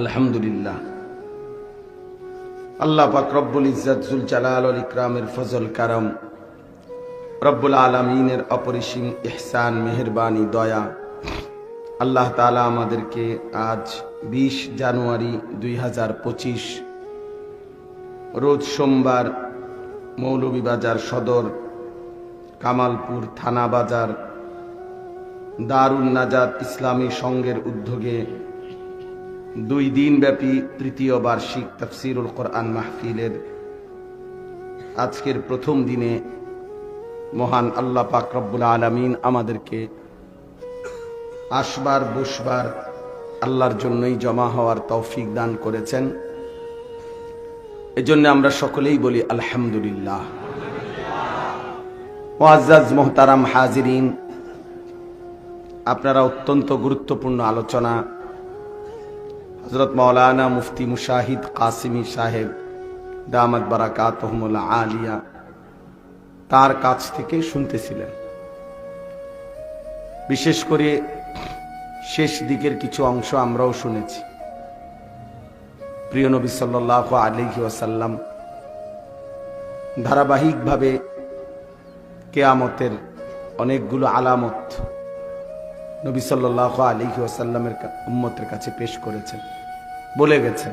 আলহামদুলিল্লাহ। আল্লাহ পাক রব্বুল ইজ্জত, জুল জালাল ইকরামের ফজল কারম, রব্বুল আলমিনের অপরিসীম ইহসান, মেহরবানি, দয়া। আল্লাহ তালা আমাদেরকে আজ বিশ জানুয়ারি দুই হাজার পঁচিশ, রোজ সোমবার মৌলভীবাজার সদর, কামালপুর থানা বাজার, দারুণ নাজাত ইসলামী সংঘের উদ্যোগে দুই দিনব্যাপী তৃতীয় বার্ষিক তফসিরুল কোরআন মাহফিলের আজকের প্রথম দিনে মহান আল্লাহ পাক রব্বুল আলমিন আমাদেরকে আসবার, বসবার, আল্লাহর জন্যই জমা হওয়ার তৌফিক দান করেছেন। এজন্য আমরা সকলেই বলি আলহামদুলিল্লাহ। ওয়াজ্জাজ মোহতারাম হাজিরিন, আপনারা অত্যন্ত গুরুত্বপূর্ণ আলোচনা হজরত মৌলানা মুফতি মুশাহিদ কাসিমি সাহেব, দামাত বারাকাত আলিয়া, তার কাছ থেকে শুনতেছিলেন। বিশেষ করে শেষ দিকের কিছু অংশ আমরাও শুনেছি। প্রিয় নবী সাল্লাহ আলিহি ওয়াসাল্লাম ধারাবাহিকভাবে কেয়ামতের অনেকগুলো আলামত নবী সাল্লাহ আলিহি ওয়াসাল্লামের উম্মতের কাছে পেশ করেছেন। বলে গেছে।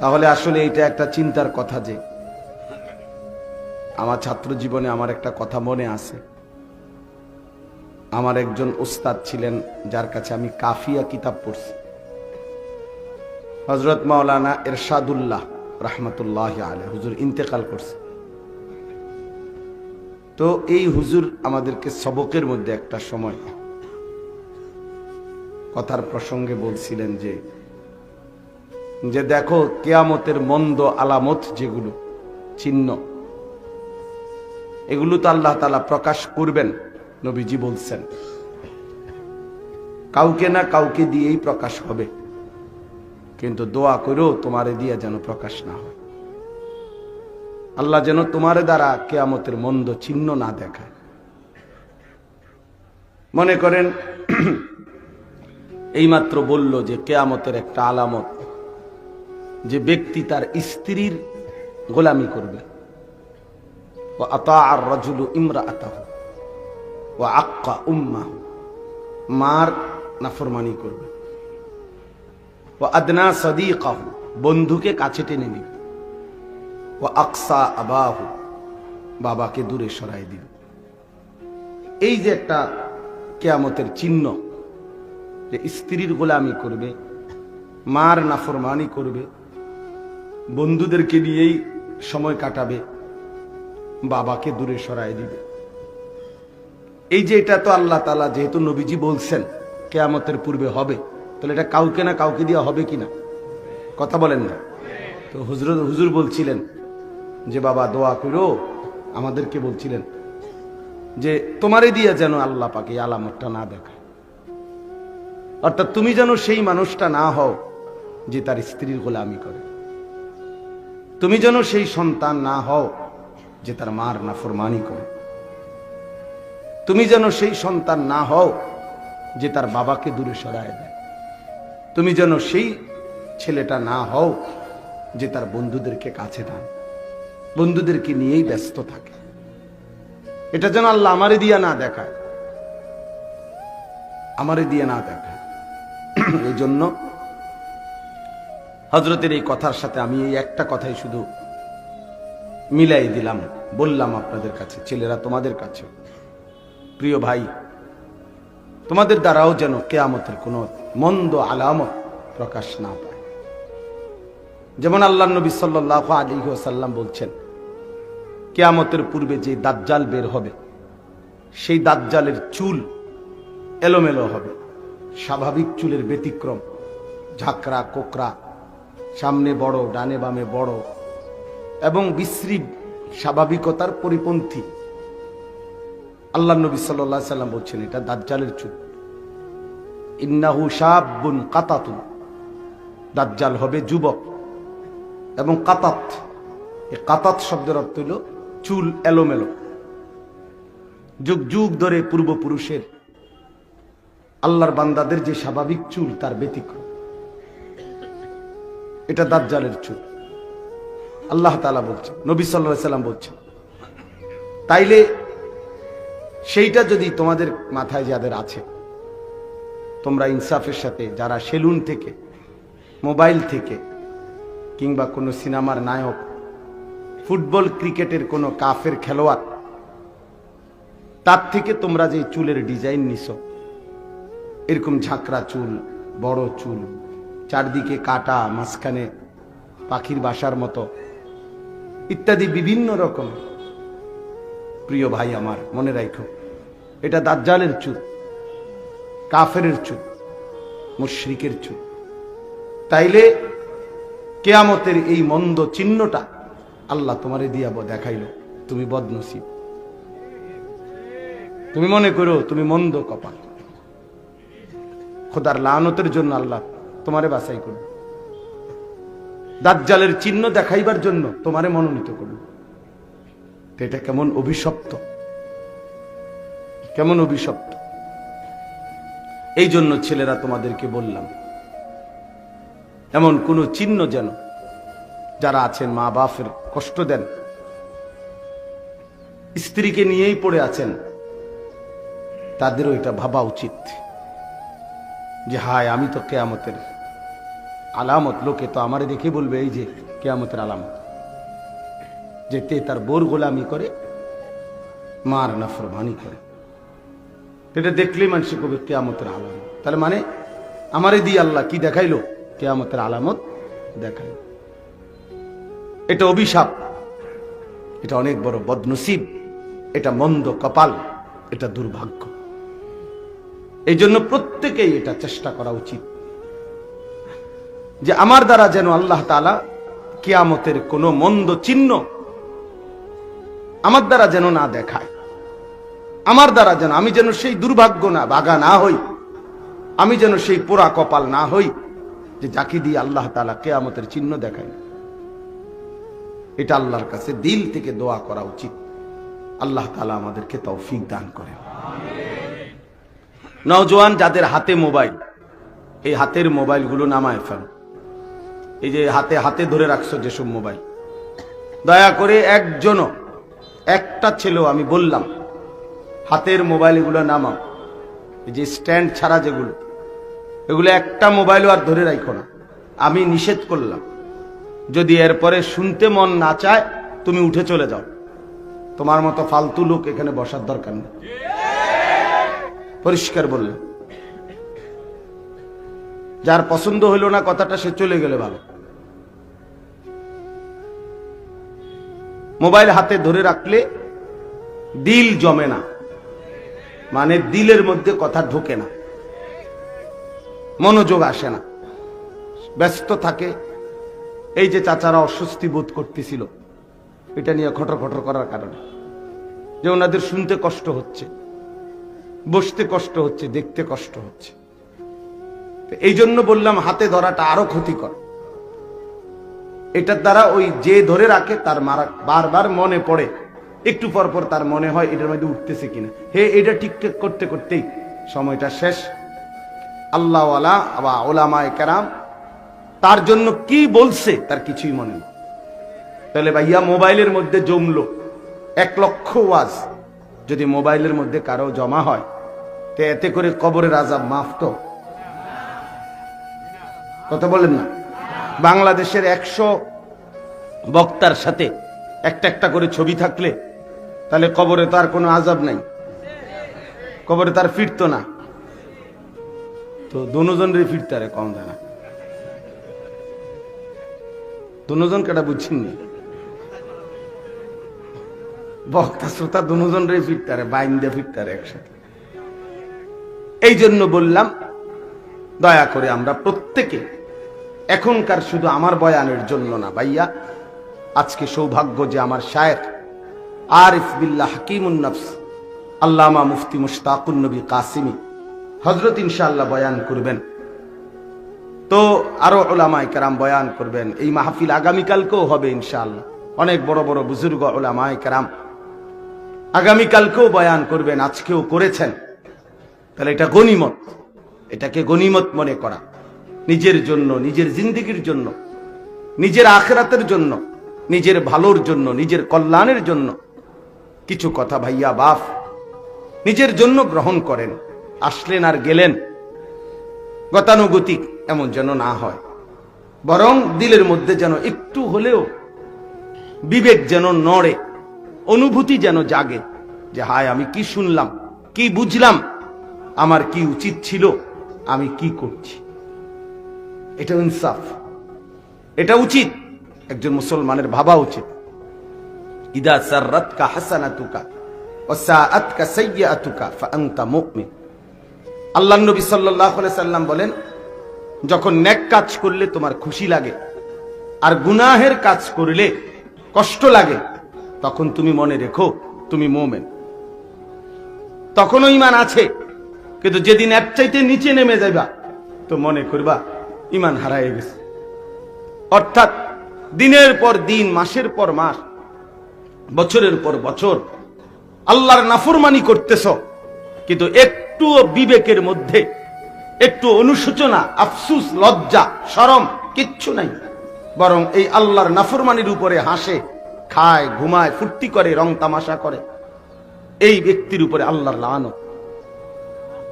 তাহলে আসলে এটা একটা চিন্তার কথা যে, আমার ছাত্র জীবনে আমার একটা কথা মনে আছে। আমার একজন ওস্তাদ ছিলেন যার কাছে আমি কাফিয়া কিতাব পড়ছি। হজরত মাওলানা এরশাদুল্লাহ রহমতুল্লাহ আলে হুজুর ইন্তেকাল করছে। তো এই হুজুর আমাদেরকে সবকের মধ্যে একটা সময় কথার প্রসঙ্গে বলছিলেন যে যে দেখো কেয়ামতের মন্দ আলামত যেগুলো, চিহ্ন, এগুলো তো আল্লাহ তালা প্রকাশ করবেন, নবীজি বলছেন। কাউকে না কাউকে দিয়েই প্রকাশ হবে। কিন্তু দোয়া করেও তোমারে দিয়ে যেন প্রকাশ না হয়। আল্লাহ যেন তোমারে দ্বারা কেয়ামতের মন্দ চিহ্ন না দেখায়। মনে করেন এইমাত্র বলল যে কেয়ামতের একটা আলামত, যে ব্যক্তি তার স্ত্রীর গোলামি করবে। ও আতা আর রজুলু ইমরা আতাহ ও আক্কা উম্মা মার নাফরমানি করবে। ও আদনা সদিকাহু, বন্ধুকে কাছে টেনে নিবে। ও আকসা আবাহু, বাবাকে দূরে সরাই দিবে। এই যে একটা কেয়ামতের চিহ্ন যে স্ত্রীর গোলামি করবে, মার নাফরমানি করবে, বন্ধুদেরকে নিয়েই সময় কাটাবে, বাবাকে দূরে সরাই দিবে। এই যে এটা তো আল্লাহ তালা যেহেতু নবীজি বলছেন, কেয়ামতের পূর্বে হবে, তাহলে এটা কাউকে না কাউকে দিয়ে হবে কিনা? কথা বলেন না। তো হুজুর হুজুর বলছিলেন যে, বাবা, দোয়া করো। আমাদেরকে বলছিলেন যে, তোমারে দিয়ে যেন আল্লাহ পাকে আলামতটা না দেখায়। অর্থাৎ তুমি যেন সেই মানুষটা না হও যে তার স্ত্রীর গোলামি করে। তুমি যেন সেই সন্তান না হও যে তার মার নাফরমানি করে। তুমি যেন সেই সন্তান না হও যে তার বাবাকে দূরে সরায় দেয়। তুমি যেন সেই ছেলেটা না হও যে তার বন্ধুদেরকে কাছে টান। বন্ধুদেরকে নিয়েই ব্যস্ত থাকে। এটা যেন আল্লাহ আমারে দিয়া না দেখায়। আমারে দিয়ে না দেখায়। এই জন্য হজরতের এই কথার সাথে আমি এই একটা কথাই শুধু মিলাই দিলাম, বললাম আপনাদের কাছে, ছেলেরা তোমাদের কাছে। প্রিয় ভাই, তোমাদের দ্বারাও যেন কেয়ামতের কোনো মন্দ আলামত প্রকাশ না পায়। যেমন আল্লাহ নবী সাল্লাহ আলী সাল্লাম বলছেন, কেয়ামতের পূর্বে যে দাজ্জাল বের হবে, সেই দাজ্জালের চুল এলোমেলো হবে। স্বাভাবিক চুলের ব্যতিক্রম। ঝাঁকড়া কোকরা সামনে বড়, ডানে বামে বড় এবং বিশ্রী স্বাভাবিকতার পরিপন্থী। আল্লাহ নবী সাল্লাহ সাল্লাম বলছেন, এটা দাজ্জালের চুল। ইন্নাহু সাবুন কাতাতুন। দাজ্জাল হবে যুবক এবং কাতাত। এই কাতাত শব্দের অর্থ হল চুল এলোমেলো। যুগ যুগ ধরে পূর্বপুরুষের আল্লাহর বান্দাদের যে স্বাভাবিক চুল, তার ব্যতিক্রম। এটা দাজ্জালের চুল। আল্লাহ তালা বলছেন, নবী সাল্লাহ সাল্লাম বলছেন, তাইলে সেইটা যদি তোমাদের মাথায় যাদের আছে, তোমরা ইনসাফের সাথে, যারা সেলুন থেকে, মোবাইল থেকে, কিংবা কোনো সিনেমার নায়ক, ফুটবল ক্রিকেটের কোনো কাফের খেলোয়াড়, তার থেকে তোমরা যে চুলের ডিজাইন নিছো এরকম ঝাঁকড়া চুল, বড় চুল, চারদিকে কাটা, মাঝখানে পাখির বাসার মতো, ইত্যাদি বিভিন্ন রকম। প্রিয় ভাই আমার, মনে রাখো, এটা দাজ্জালের চুল কাফের চুল, মুশ্রিকের চুল। তাইলে কেয়ামতের এই মন্দ চিহ্নটা আল্লাহ তোমারে দিয়া দেখাইল। তুমি বদনসিব। তুমি মনে করো তুমি মন্দ কপাল। খোদার লানতের জন্য আল্লাহ তোমারে বাছাই করবে দাজ্জালের চিহ্ন দেখাইবার জন্য তোমারে মনোনীত করবে তো এটা কেমন অভিশপ্ত? কেমন অভিশপ্ত? এই জন্য ছেলেরা তোমাদেরকে বললাম, এমন কোন চিহ্ন যেন যারা আছেন মা বাপের কষ্ট দেন, স্ত্রীকে নিয়েই পড়ে আছেন, তাদেরও এটা ভাবা উচিত। যে হায়, আমি তো কেয়ামতের আলামত। লোকে তো আমারে দেখে বলবে, এই যে কেয়ামতের আলামত। যে তে তার বোর গোলামি করে, মার নাফরমানি করে। এটা দেখলেই মানুষ কবে কেয়ামতের আলামত। তাহলে মানে আমারে দিয়ে আল্লাহ কি দেখাইলো? কেয়ামতের আলামত দেখাইল। এটা অভিশাপ। এটা অনেক বড় বদনসিব। এটা মন্দ কপাল। এটা দুর্ভাগ্য। এই জন্য প্রত্যেকেই এটা চেষ্টা করা উচিত যে আমার দ্বারা যেন আল্লাহ তালা কেয়ামতের কোনো মন্দ চিহ্ন আমার দ্বারা যেন না দেখায়। আমার দ্বারা যেন আমি যেন সেই দুর্ভাগ্য না বাগা না হই, আমি যেন সেই পোড়া কপাল না হই যে যাকে দিয়ে আল্লাহ তালা কেয়ামতের চিহ্ন দেখায় এটা আল্লাহর কাছে দিল থেকে দোয়া করা উচিত। আল্লাহ তালা আমাদেরকে তৌফিক দান করে নওজোয়ান, যাদের হাতে মোবাইল, এই হাতের মোবাইলগুলো নামায় ফেল। এই যে হাতে হাতে ধরে রাখছো যেসব মোবাইল। দয়া করে একজনও, একটা ছেলেও, আমি বললাম, হাতের মোবাইলগুলো নামাও। এই যে স্ট্যান্ড ছাড়া যেগুলো, এগুলো একটা মোবাইলও আর ধরে রাখো না। আমি নিষেধ করলাম, যদি এরপরে শুনতে মন না চায়, তুমি উঠে চলে যাও। তোমার মতো ফালতু লোক এখানে বসার দরকার নেই। পরিষ্কার বললেন যার পছন্দ হইল না কথাটা সে চলে গেলে ভালো। মোবাইল হাতে ধরে রাখলে দিল জমে না। মানে দিলের মধ্যে কথা ঢোকে না। মনোযোগ আসে না। ব্যস্ত থাকে। এই যে চাচারা অস্বস্তি বোধ করতেছিল, এটা নিয়ে খটর খটর করার কারণে। যে ওনাদের শুনতে কষ্ট হচ্ছে। বসতে কষ্ট হচ্ছে, দেখতে কষ্ট হচ্ছে। এই জন্য বললাম, হাতে ধরাটা আরও ক্ষতিকর। এটার দ্বারা ওই যে ধরে রাখে, তার মারা বারবার মনে পড়ে। একটু পর পর তার মনে হয়, এটার মধ্যে উঠতেছে কিনা। হে, এটা ঠিকঠাক করতে করতেই সময়টা শেষ। আল্লাহওয়ালা বা ওলামায় কেরাম, তার জন্য কি বলছে, তার কিছুই মনে নেই। তাহলে ভাইয়া, মোবাইলের মধ্যে জমলো। এক লক্ষ ওয়াজ। যদি মোবাইলের মধ্যে কারও জমা হয়, তো এতে করে কবরের আজাব মাফ তো? কথা বলেন না। বাংলাদেশের একশো বক্তার সাথে একটা একটা করে ছবি থাকলে, তাহলে কবরে তার কোনো আজাব নাই। কবরে তার ফিরতো না। তো দুজনের ফিরতে আরে কম দেয় না দুজন কেটা বুঝছেন নি? বক্তা, শ্রোতা দুজন রে ফিরতে আরে বাইন দিয়ে ফিরতে আরে একসাথে। এই জন্য বললাম, দয়া করে আমরা প্রত্যেকে, এখনকার শুধু আমার বয়ানের জন্য না ভাইয়া, আজকে সৌভাগ্য যে আমার শায়েখ আরিফ বিল্লাহ হাকিমুন নফস, আল্লামা মুফতি মুশতাকুন নবী কাসিমি হজরত ইনশাআল্লাহ বয়ান করবেন। তো আরও ওলামায় কেরাম বয়ান করবেন। এই মাহফিল আগামীকালকেও হবে ইনশাআল্লাহ। অনেক বড় বড় বুজুর্গ ওলামায় কেরাম আগামীকালকেও বয়ান করবেন, আজকেও করেছেন। তাহলে এটা গনিমত এটাকে গনিমত মনে করা। নিজের জন্য, নিজের জিন্দিগির জন্য, নিজের আখরাতের জন্য, নিজের ভালোর জন্য, নিজের কল্যাণের জন্য কিছু কথা ভাইয়া বাফ। নিজের জন্য গ্রহণ করেন, আসলেন আর গেলেন। গতানুগতিক এমন যেন না হয়। বরং দিলের মধ্যে যেন একটু হলেও বিবেক যেন নড়ে। অনুভূতি যেন জাগে যে হায়, আমি কি শুনলাম, কি বুঝলাম, আমার কি উচিত ছিল, আমি কি করছি। এটা ইনসাফ। এটা উচিত। একজন মুসলমানের ভাবা উচিত। ইদা সাররাতকা হাসানাতুকা ওয়া সাআতকা সাইয়্যাতুকা ফাআনতা মুমিন। আল্লাহ নবী সাল্লাল্লাহু আলাইহি সাল্লাম বলেন, যখন নেক কাজ করলে তোমার খুশি লাগে, আর গুনাহের কাজ করলে কষ্ট লাগে তখন তুমি মনে রেখো, তুমি মোমেন। তখনও ইমান আছে, কিন্তু যেদিন এক চাইতে নিচে নেমে যাইবা, তো মনে করবা ইমান হারায় গেছে। অর্থাৎ দিনের পর দিন, মাসের পর মাস, বছরের পর বছর, আল্লাহর নাফরমানি করতেছ, কিন্তু একটু বিবেকের মধ্যে, একটু অনুশোচনা, আফসুস, লজ্জা সরম কিচ্ছু নাই, বরং এই আল্লাহর নাফরমানির উপরে হাসে খায়, ঘুমায়, ফুর্তি করে, রং তামাশা করে। এই ব্যক্তির উপরে আল্লাহর লানত।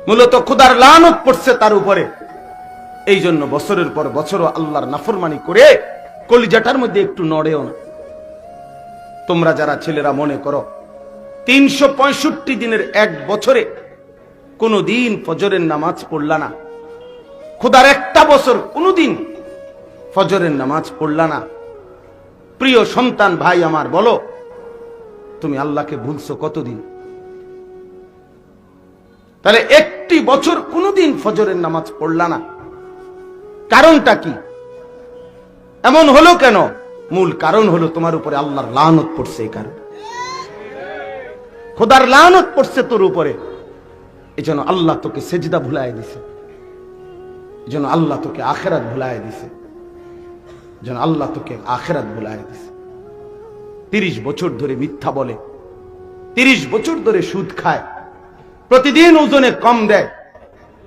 মূলত খুদার লানত পড়ছে তার উপরে। এই জন্য বছরের পর বছরও আল্লাহর নাফরমানি করে কলিজাটার মধ্যে একটু নড়েও না। তোমরা যারা ছেলেরা মনে করো, তিনশো পঁয়ষট্টি দিনের এক বছরে কোনো দিন ফজরের নামাজ পড়লা না। খুদার একটা বছর কোনোদিন ফজরের নামাজ পড়লা না। প্রিয় সন্তান ভাই আমার, বলো, তুমি আল্লাহকে ভুলছো কতদিন? তাহলে একটি বছর কোনোদিন ফজরের নামাজ পড়লা না। কারণটা কি? এমন হলো কেন? মূল কারণ হলো তোমার উপরে আল্লাহর লানত পড়ছে এই কারণ। খোদার লানত পড়ছে তোর উপরে। এই জন্য আল্লাহ তোকে সেজদা ভুলাই দিছে। এই জন্য আল্লাহ তোকে আখেরাত ভুলাই দিছে। জন্য আল্লাহ তোকে আখেরাত ভুলাই দিছে তিরিশ বছর ধরে মিথ্যা বলে, তিরিশ বছর ধরে সুদ খায়, প্রতিদিন ওজনে কম দেয়,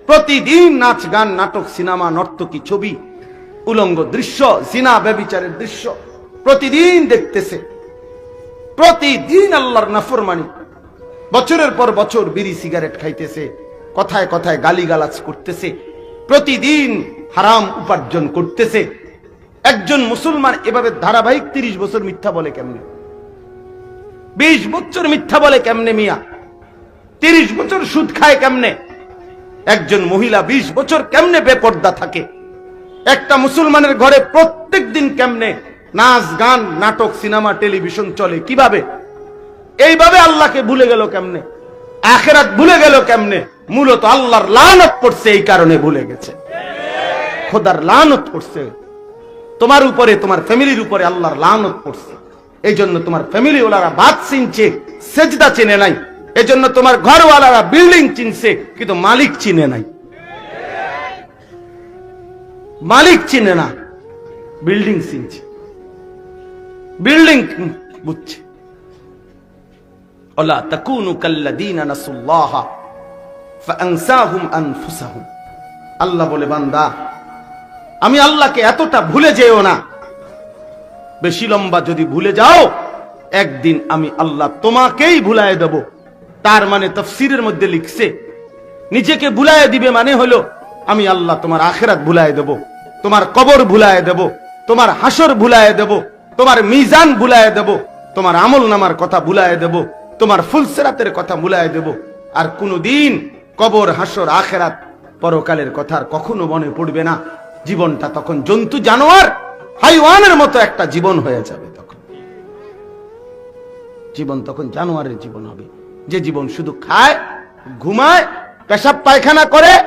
প্রতিদিন নাচ গান, নাটক, সিনেমা, নর্তকী ছবি, উলঙ্গ দৃশ্য, জিনা ব্যবিচারের দৃশ্য প্রতিদিন দেখতেছে। প্রতিদিন আল্লাহর নাফরমানি। বছরের পর বছর বিড়ি, সিগারেট খাইতেছে, কথায় কথায় গালিগালাজ করতেছে, প্রতিদিন হারাম উপার্জন করতেছে। একজন মুসলমান এভাবে ধারাবাহিক তিরিশ বছর মিথ্যা বলে কেমনে? বিশ বছর মিথ্যা বলে কেমনে মিয়া? তিরিশ বছর সুদ খায় কেমনে? একজন মহিলা বিশ বছর কেমনে বেপর্দা থাকে? একটা মুসলমানের ঘরে প্রত্যেক দিন কেমনে নাচ, গান, নাটক, সিনেমা, টেলিভিশন চলে? কীভাবে? এইভাবে আল্লাহকে ভুলে গেল কেমনে? আখেরাত ভুলে গেল কেমনে? মূলত আল্লাহর লানত পড়ছে এই কারণে ভুলে গেছে। খোদার লানত পড়ছে। তোমার উপরে, তোমার ফ্যামিলির উপরে আল্লাহর লানত পড়ছে। এই জন্য তোমার ফ্যামিলি ওলারা বাদ চিনছে, সেজদা চিনে নাই। এই জন্য তোমার ঘরওয়ালারা বিল্ডিং চিনছে, কিন্তু মালিক চিনে নাই। মালিক চিনে না বিল্ডিং চিনছে। বিল্ডিং বুঝছে। ওলা তাকুনু কাল্লাদিনা নাসুল্লাহ, ফাআনসাহুম আনফুসাহুম। আল্লাহ বলে, বান্দা আমি আল্লাহকে এতটা ভুলে যেও না। বেশি লম্বা যদি ভুলে যাও, একদিন আমি আল্লাহ তোমাকেই ভুলায় দেব। তার মানে তফসিরের মধ্যে লিখছে, নিজেকে ভুলায় দিবে মানে হলো, আমি আল্লাহ তোমার আখেরাত ভুলায় দেব, তোমার কবর ভুলায় দেব, তোমার হাসর ভুলায় দেব, তোমার মিজান ভুলায় দেব, তোমার আমল নামার কথা ভুলায় দেব, তোমার ফুলসেরাতের কথা ভুলায় দেব। আর কোনোদিন কবর, হাসর, আখেরাত পরকালের কথা কখনো মনে পড়বে না। জীবনটা তখন জন্তু, জানোয়ার, হাইওয়ানের মতো একটা জীবন হয়ে যাবে তখন। জীবন তখন জানোয়ারের জীবন হবে। যে জীবন শুধু খায়, ঘুমায়, পেশাব পায়খানা করে,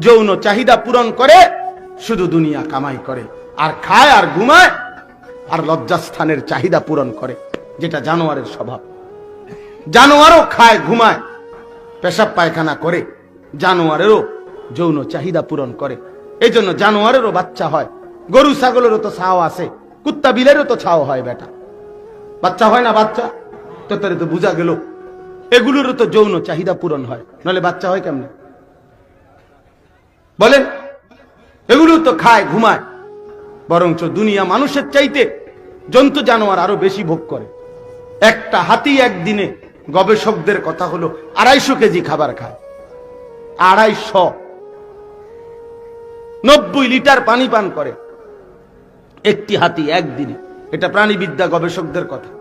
যৌন চাহিদা পূরণ করে, শুধু দুনিয়া কামাই করে। আর খায় আর ঘুমায়, আর লজ্জাস্থানের চাহিদা পূরণ করে, যেটা জানোয়ারের স্বভাব। জানোয়ারও খায়, ঘুমায়, পেশাব পায়খানা করে, জানোয়ারেরও যৌন চাহিদা পূরণ করে। এই জন্য জানোয়ারেরও বাচ্চা হয়, গরু ছাগলেরও তো ছাও আছে, কুত্তা বিলেরও তো ছাও হয় বেটা। বাচ্চা হয় না বাচ্চা? তো তার তো বোঝা গেল, এগুলোরও তো যৌন চাহিদা পূরণ হয়, নাহলে বাচ্চা হয় কেমনে? বলেন এগুলো তো খায়, ঘুমায়, বরঞ্চ দুনিয়া মানুষের চাইতে জন্তু জানোয়ার আরও বেশি ভোগ করে। একটা হাতি একদিনে গবেষকদের কথা হলো আড়াইশো কেজি খাবার খায়, আড়াইশো নব্বই লিটার পানি পান করে। একটি হাতি একদিনে। এটা প্রাণীবিদ্যা গবেষকদের কথা।